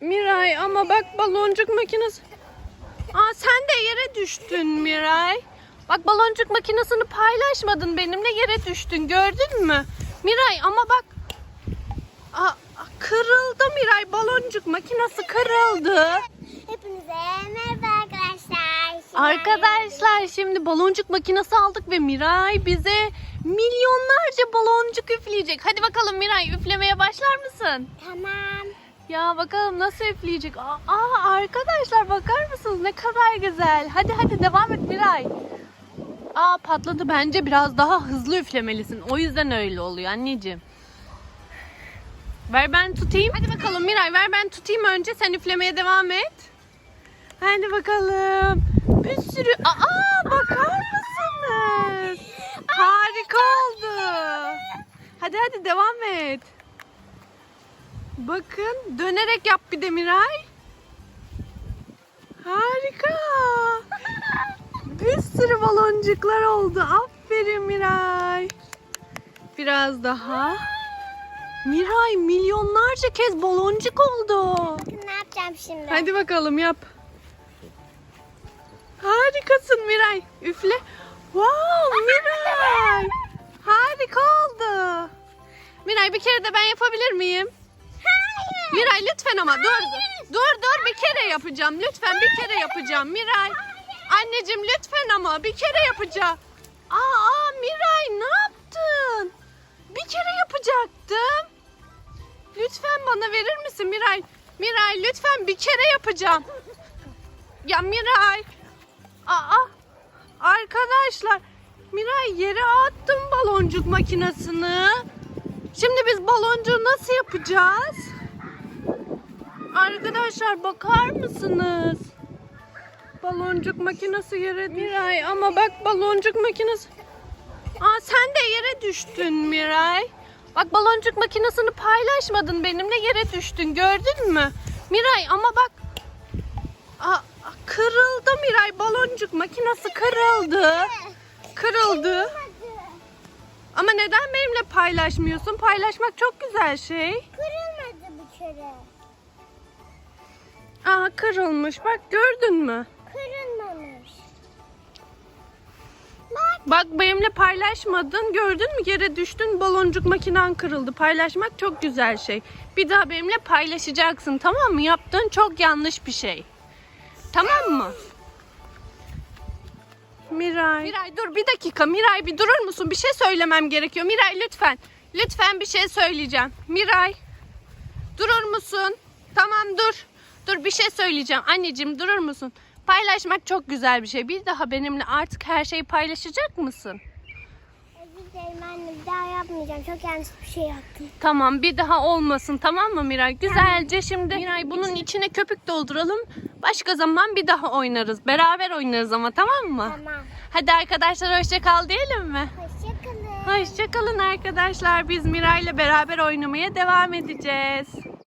Miray ama bak baloncuk makinesi. Aa sen de yere düştün Miray. Bak baloncuk makinesini paylaşmadın benimle yere düştün gördün mü? Miray ama bak. Aa, kırıldı Miray baloncuk makinesi kırıldı. Hepinize merhaba arkadaşlar. Şimdi Arkadaşlar şimdi baloncuk makinesi aldık ve Miray bize milyonlarca baloncuk üfleyecek. Hadi bakalım Miray üflemeye başlar mısın? Tamam. Ya bakalım nasıl üfleyecek. Aa, aa, arkadaşlar bakar mısınız ne kadar güzel. Hadi hadi devam et Miray. Aa patladı bence biraz daha hızlı üflemelisin. O yüzden öyle oluyor anneciğim. Ver ben tutayım. Hadi bakalım Miray ver ben tutayım önce sen üflemeye devam et. Hadi bakalım. Bir sürü... Aa bakar mısınız? Harika oldu. Hadi hadi devam et. Bakın dönerek yap bir de Miray. Harika. Bir sürü baloncuklar oldu. Aferin Miray. Biraz daha. Miray milyonlarca kez baloncuk oldu. Ne yapacağım şimdi. Hadi bakalım yap. Harikasın Miray. Üfle. Wow Miray. Harika oldu. Miray bir kere de ben yapabilir miyim? Miray lütfen ama dur. Dur dur bir kere yapacağım. Lütfen bir kere yapacağım Miray. Anneciğim lütfen ama bir kere yapacağım. Aa Miray ne yaptın? Bir kere yapacaktım. Lütfen bana verir misin Miray? Miray lütfen bir kere yapacağım. Ya Miray. Aa arkadaşlar Miray yere attım baloncuk makinesini. Şimdi biz baloncuğu nasıl yapacağız? Arkadaşlar bakar mısınız? Baloncuk makinesi yere Miray ama bak baloncuk makinesi. Aa sen de yere düştün Miray. Bak baloncuk makinesini paylaşmadın benimle yere düştün gördün mü? Miray ama bak. Aa, kırıldı Miray baloncuk makinesi kırıldı. Kırıldı. Ama neden benimle paylaşmıyorsun? Paylaşmak çok güzel şey. Kırılmadı bir kere. Kırılmış. Bak gördün mü? Kırılmamış. Bak benimle paylaşmadın. Gördün mü? Yere düştün. Baloncuk makinen kırıldı. Paylaşmak çok güzel şey. Bir daha benimle paylaşacaksın. Tamam mı? Yaptığın çok yanlış bir şey. Tamam mı? Miray. Miray dur bir dakika. Miray bir durur musun? Bir şey söylemem gerekiyor. Miray lütfen. Lütfen bir şey söyleyeceğim. Miray. Durur musun? Tamam dur. Dur bir şey söyleyeceğim. Anneciğim durur musun? Paylaşmak çok güzel bir şey. Bir daha benimle artık her şeyi paylaşacak mısın? Özür dilerim anne bir daha yapmayacağım. Çok yanlış bir şey yaptım. Tamam bir daha olmasın tamam mı Miray? Güzelce şimdi Miray bunun içine köpük dolduralım. Başka zaman bir daha oynarız. Beraber oynarız ama tamam mı? Tamam. Hadi arkadaşlar hoşça kal diyelim mi? Hoşçakalın. Hoşça kalın arkadaşlar. Biz Miray'la beraber oynamaya devam edeceğiz.